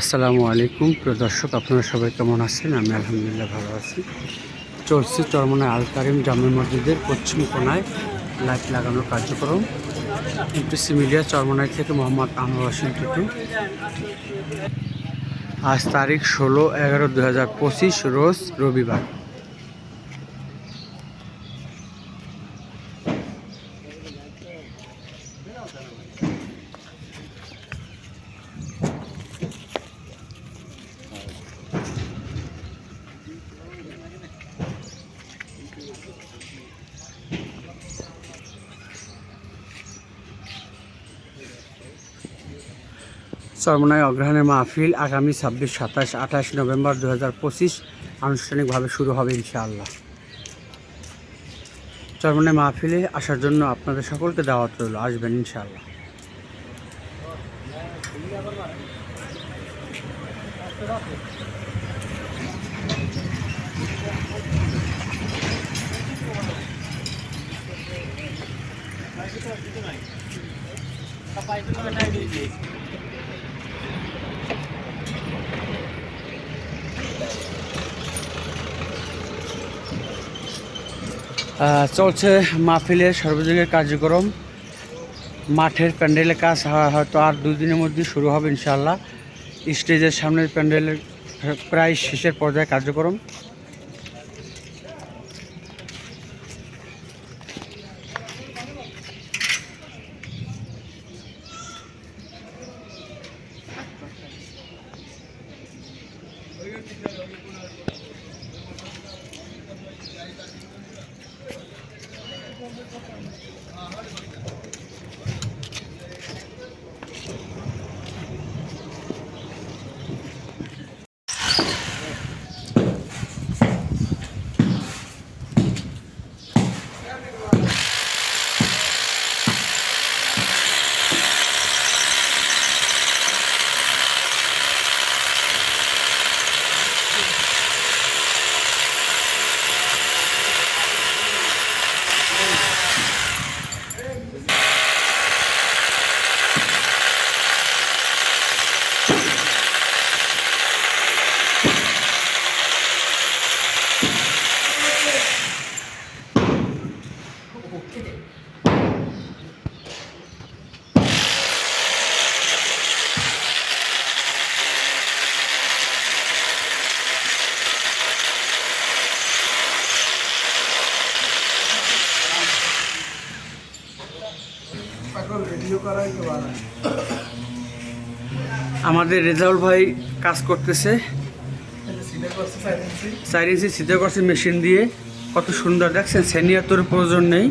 আসসালামু আলাইকুম। প্রিয় দর্শক, আপনারা সবাই কেমন আছেন? আমি আলহামদুলিল্লাহ ভালো আছি। চলছে চরমনায় আল কারিম জামে মসজিদের পশ্চিম কোনায় লাইট লাগানোর কার্যক্রম। ইউটিসি মিডিয়া চরমনাই থেকে মোহাম্মদ আনোয়ার হোসেন টুটু। আজ তারিখ ষোলো এগারো দু হাজার পঁচিশ, রোজ রবিবার। চরমনায় অগ্রহণের মাহফিল আগামী ছাব্বিশ সাতাশ আঠাশ নভেম্বর দু হাজার পঁচিশ আনুষ্ঠানিকভাবে শুরু হবে ইনশাআল্লাহ। চরমনায় মাহফিলে আসার জন্য আপনাদের সকলকে দাওয়াত রইল আসবেন ইনশাআল্লাহ। আহ, চলছে মাহফিলের সর্বযুগের কার্যক্রম। মাঠের প্যান্ডেলের কাজ হয়তো আর দুই দিনের মধ্যে শুরু হবে ইনশাল্লাহ স্টেজের সামনের প্যান্ডেলের প্রায় শেষের পর্যায়ে কার্যক্রম। আমাদের রেজাউল ভাই কাজ করতেছে। চার ইঞ্চি সিদ্ধ করছে মেশিন দিয়ে। কত সুন্দর দেখছেন? সেনিয়ার তোর প্রয়োজন নেই।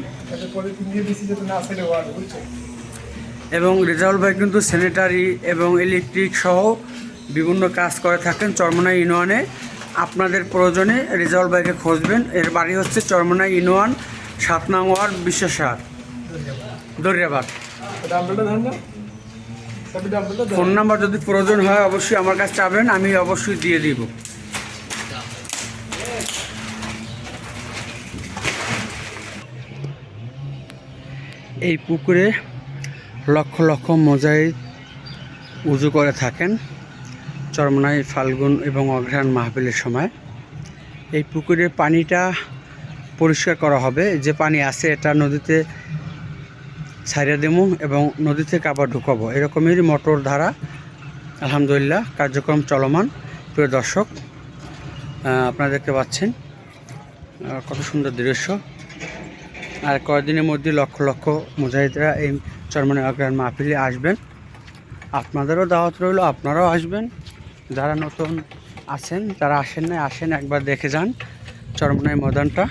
এবং রেজাউল ভাই কিন্তু স্যানিটারি এবং ইলেকট্রিক সহ বিভিন্ন কাজ করে থাকেন চরমনা ইউনিয়নে। আপনাদের প্রয়োজনে রেজাউল ভাইকে খুঁজবেন। এর বাড়ি হচ্ছে চরমনা ইউনিয়ন সাত নং ওয়ার্ড বিশ্বাসার দরিয়াবাদ ফোন নাম্বার যদি প্রয়োজন হয় অবশ্যই আমার কাছে চাবেন আমি অবশ্যই দিয়ে দিব। এই পুকুরে লক্ষ লক্ষ মজাই উজু করে থাকেন চরমনাই ফাল্গুন এবং অঘ্রাণ মাহফিলের সময়। এই পুকুরের পানিটা পরিষ্কার করা হবে। যে পানি আছে এটা নদীতে ছাড়িয়ে দেবো এবং নদী থেকে আবার ঢুকাবো। এরকমেরই মোটর ধারা। আলহামদুলিল্লাহ, কার্যক্রম চলমান। প্রিয় দর্শক আপনারা দেখতে পাচ্ছেন কত সুন্দর দৃশ্য। আর কয়েকদিনের মধ্যে লক্ষ লক্ষ মুজাহিদরা এই চরমনে অগ্রাণ মাহফিলে আসবেন। আপনাদেরও দাওয়াত রইল, আপনারাও আসবেন। যারা নতুন আছেন, যারা আসেন না আসেন, একবার দেখে যান চরমনাই ময়দানটা।